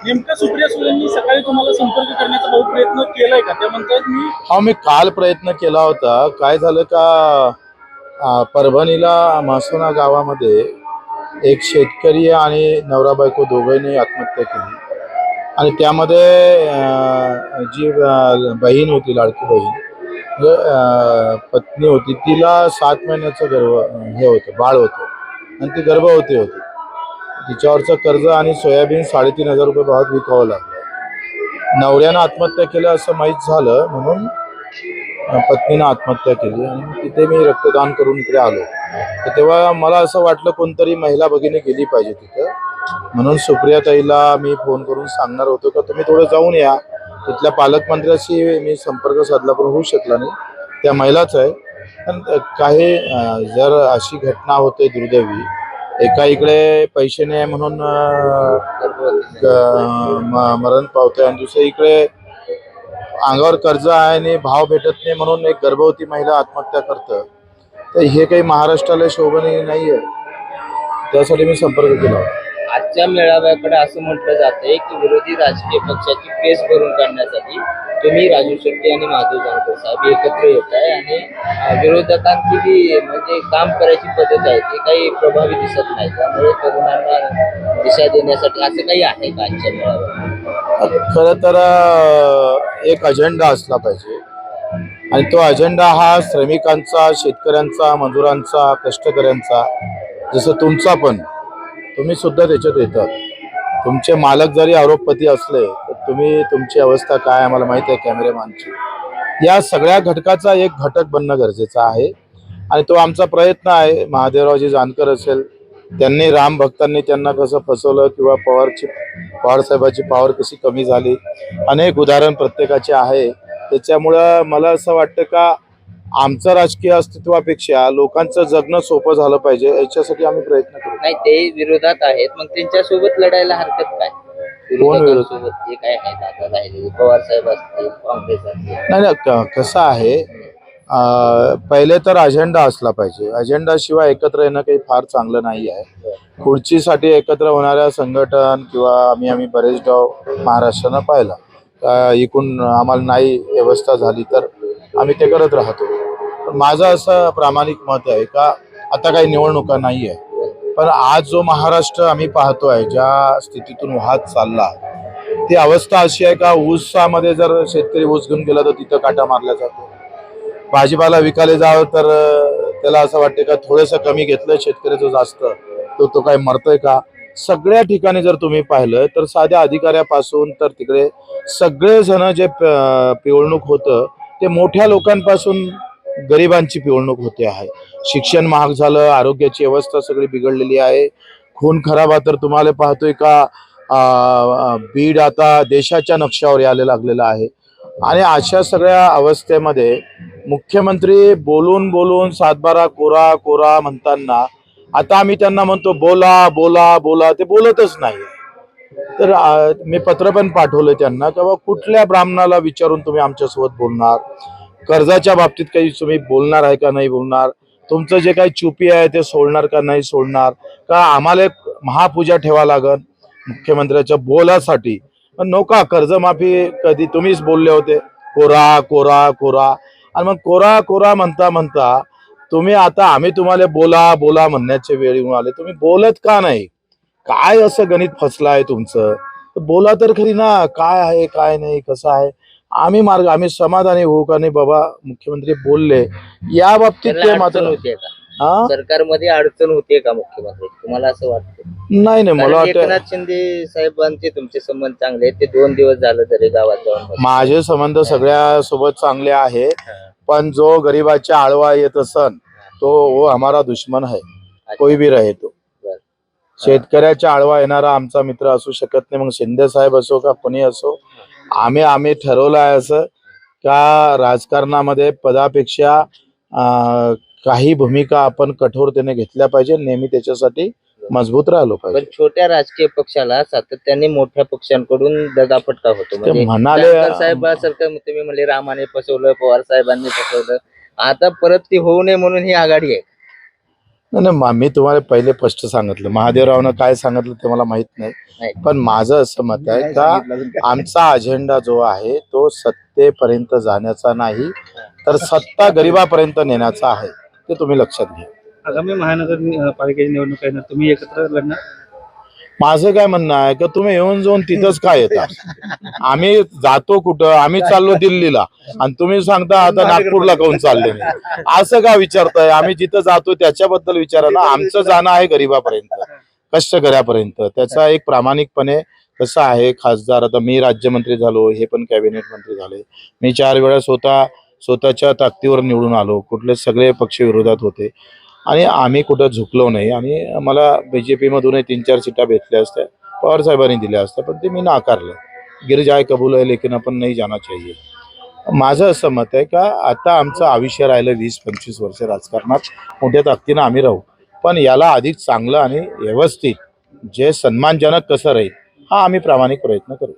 नेमकं सुप्रिया सुळेंनी सकाळी तुम्हाला संपर्क करण्याचा बहुत प्रयत्न केलाय का? त्या म्हणतात मी हा मी काल प्रयत्न केला होता. काय झालं का परभणीला म्हसोना गावामध्ये एक शेतकरी आणि नवरा बायको दोघांनी आत्महत्या केली. आणि त्यामध्ये जी बहीण होती लाडकी बहीण म्हणजे, पत्नी होती तिला सात महिन्याचं गर्भ हे होतं बाळ होतं. आणि ती गर्भवती होती. तिच्यावरचं कर्ज आणि सोयाबीन साडेतीन हजार रुपये भावात विकावं लागलं. नवऱ्यानं आत्महत्या केलं असं माहीत झालं म्हणून पत्नीनं आत्महत्या केली आणि तिथे मी रक्तदान करून इकडे आलो. तर तेव्हा मला असं वाटलं कोणतरी महिला भगिनी गेली पाहिजे तिथं. म्हणून सुप्रिया ताईला मी फोन करून सांगणार होतो का तुम्ही थोडं जाऊन या. तिथल्या पालकमंत्र्याशी मी संपर्क साधला पण होऊ शकला नाही. त्या महिलाच आहे. पण काही जर अशी घटना होते दुर्दैवी एका इकडे पैसे नाही म्हणून मरण पावते आणि दुसऱ्या इकडे अंगावर कर्ज आहे आणि भाव भेटत नाही म्हणून एक गर्भवती महिला आत्महत्या करतं. तर हे काही महाराष्ट्राला शोभनीय नाही आहे त्यासाठी मी संपर्क केला. आजच्या मेळाव्याकडे असं म्हटलं जातंय की विरोधी राजकीय पक्षाची पेस भरून काढण्यासाठी तुम्ही राजू शेट्टी आणि माधव जानकर साहेब एकत्र येत आहे आणि विरोधकांची जी म्हणजे काम करायची पद्धत आहे ती काही प्रभावी दिसत नाही. त्यामुळे तरुणांना दिशा देण्यासाठी असं काही आहे का आजच्या मेळाव्यात खरं तर एक अजेंडा असला पाहिजे. आणि तो अजेंडा हा श्रमिकांचा शेतकऱ्यांचा मजुरांचा कष्टकऱ्यांचा जसं तुमचा पण तुम्ही सुद्धा त्याच्यात येतात. तुमचे मालक जरी आरोपपती असले तर तुम्ही तुमची अवस्था काय आम्हाला माहीत आहे कॅमेरेमॅनची. या सगळ्या घटकाचा एक घटक बनणं गरजेचं आहे. आणि तो आमचा प्रयत्न आहे महादेवरावजी जानकर असेल त्यांनी राम भक्तांनी त्यांना कसं फसवलं किंवा पवारची पवारसाहेबाची पॉवर कशी कमी झाली अनेक उदाहरण प्रत्येकाचे आहे. त्याच्यामुळं मला असं वाटतं का आमचं राजकीय अस्तित्वापेक्षा लोकांचं जगणं सोपं झालं पाहिजे याच्यासाठी आम्ही प्रयत्न करू. नाही ते विरोधात आहेत. मग त्यांच्यासोबत लढायला हरकत काय? कोण विरोध? जे काय आहेत आता राहिले पवार साहेब असतील काँग्रेस असतील. नाही नाही क- कसं आहे अं, पहिले तर अजेंडा असला पाहिजे. अजेंडाशिवाय एकत्र येणं काही फार चांगलं नाही आहे. खुर्चीसाठी एकत्र होणाऱ्या संघटन किंवा आम्ही आम्ही बरेच डाव महाराष्ट्रानं पाहिला. अं, इकडून आम्हाला नाही व्यवस्था झाली तर आम्ही ते करत राहतो. पण माझं असं प्रामाणिक मत आहे का आता काही निवडणुका नाही आहे पण आज जो महाराष्ट्र आम्ही पाहतो आहे ज्या स्थितीतून वाहत चालला ती अवस्था अशी आहे का ऊसामध्ये जर शेतकरी ऊस घेऊन गेला तर तिथं काटा मारला जातो. भाजीपाला विकायला जावं तर त्याला असं वाटतं का थोडंसं कमी घेतलं शेतकऱ्याचं जास्त तो तो काय मरतोय का? सगळ्या ठिकाणी जर तुम्ही पाहिलं तर साध्या अधिकाऱ्यापासून तर तिकडे सगळे जण जे पिवळणूक होतं ते मोठ्या लोकांपासून गरिबांची पिळवणूक होते आहे. शिक्षण महाग झालं आरोग्याची अवस्था सगळी बिघडलेली आहे. खून खराबा तर तुम्हाला पाहतोय का बीड आता देशाच्या नक्षावर यायला लागलेला आहे. आणि अशा सगळ्या अवस्थेमध्ये मुख्यमंत्री बोलून बोलून सातबारा कोरा कोरा म्हणताना आता आम्ही त्यांना म्हणतो बोला बोला बोला ते बोलतच नाही. तर मी पत्र पण पाठवलं त्यांना की बाबा कुठल्या ब्राह्मणाला विचारून तुम्ही आमच्यासोबत बोलणार? कर्जाच्या बाबतीत काही तुम्ही बोलणार आहे का नाही बोलणार? तुमचं जे काही चुपी आहे ते सोडणार का नाही सोडणार? का आम्हाला एक महापूजा ठेवा लागल मुख्यमंत्र्याच्या बोलासाठी. पण नका कर्जमाफी कधी तुम्हीच बोलले होते. कोरा कोरा कोरा. आणि मग कोरा कोरा म्हणता म्हणता तुम्ही आता आम्ही तुम्हाला बोला बोला म्हणण्याच्या वेळी येऊन आले. तुम्ही बोलत का नाही? काय असं गणित फसलं आहे तुमचं बोला तर खरी ना काय आहे काय नाही कसं आहे? आम्ही मार्ग आम्ही समाधानी होऊ का नाही बाबा? मुख्यमंत्री बोलले. या बाबतीत ते मात्र होते का? हा? सरकारमध्ये अडचण होते का मुख्यमंत्री? तुम्हाला असं वाटतं नाही नाही मला वाटतं एकनाथ शिंदे साहेबांचे तुमचे संबंध चांगले आहेत. ते दोन दिवस झालं तरी गावात जाऊन. माझे संबंध सगळ्या सोबत चांगले आहे. पण जो गरीबाच्या आळवा येत असन तो हमारा दुश्मन है कोई भी रहे तो. शेतकऱ्याच्या आळवा येणारा आमचा मित्र असू शकत नाही. मग शिंदे साहेब असो का कोणी असो आम्ही आम्ही ठरवलं आहे असं का राजकारणामध्ये पदापेक्षा काही भूमिका आपण कठोरतेने घेतल्या पाहिजे. नेहमी त्याच्यासाठी मजबूत राहिलो पाहिजे. छोट्या राजकीय पक्षाला सातत्याने मोठ्या पक्षांकडून दगाफटका होतो. म्हणजे म्हणाले साहेबासारखं तुम्ही म्हणले रामाने फसवलं पवार साहेबांनी फसवलं. आता परत ती होऊ नये म्हणून ही आघाडी आहे. नाही नाही, मा- मी तुम्हाला पहिले स्पष्ट सांगितलं. महादेवरावनं काय सांगितलं ते मला माहीत नाही. पण माझं असं मत आहे का आमचा अजेंडा जो आहे तो सत्तेपर्यंत जाण्याचा नाही तर सत्ता गरिबापर्यंत नेण्याचा आहे. ते तुम्ही लक्षात घ्या. आगामी महानगर पालिकेची निवडणूक आहे ना तुम्ही एकत्र लढणार? माझं काय म्हणणं आहे का तुम्ही येऊन जाऊन तिथंच काय येता? आम्ही जातो कुठं? आम्ही चाललो दिल्लीला. आणि तुम्ही सांगता आता नागपूरला काऊन चालले नाही असं का विचारताय? आम्ही जिथं जातो त्याच्याबद्दल विचारा ना. आमचं जाणं आहे गरिबापर्यंत कष्टकऱ्यापर्यंत. त्याचा एक प्रामाणिकपणे कसं आहे खासदार? आता मी राज्यमंत्री झालो हे पण कॅबिनेट मंत्री झाले. मी चार वेळा स्वतः स्वतःच्या ताकदीवर निवडून आलो. कुठले सगळे पक्ष विरोधात होते. आणि आम्ही कुठं झुकलो नाही. आणि मला बी जे पीमधूनही तीन चार सीटा भेटल्या असत्या. पवार साहेबांनी दिल्या असत्या पण ते मी नाकारलं. गिरजाय कबूल आहे लेकिन आपण नाही जाना चाहिए. माझं असं मत आहे का आता आमचं आयुष्य राहिलं वीस पंचवीस वर्ष राजकारणात. मोठ्या ताकदीनं आम्ही राहू. पण याला अधिक चांगलं आणि व्यवस्थित जे सन्मानजनक कसं राहील हा आम्ही प्रामाणिक प्रयत्न करू.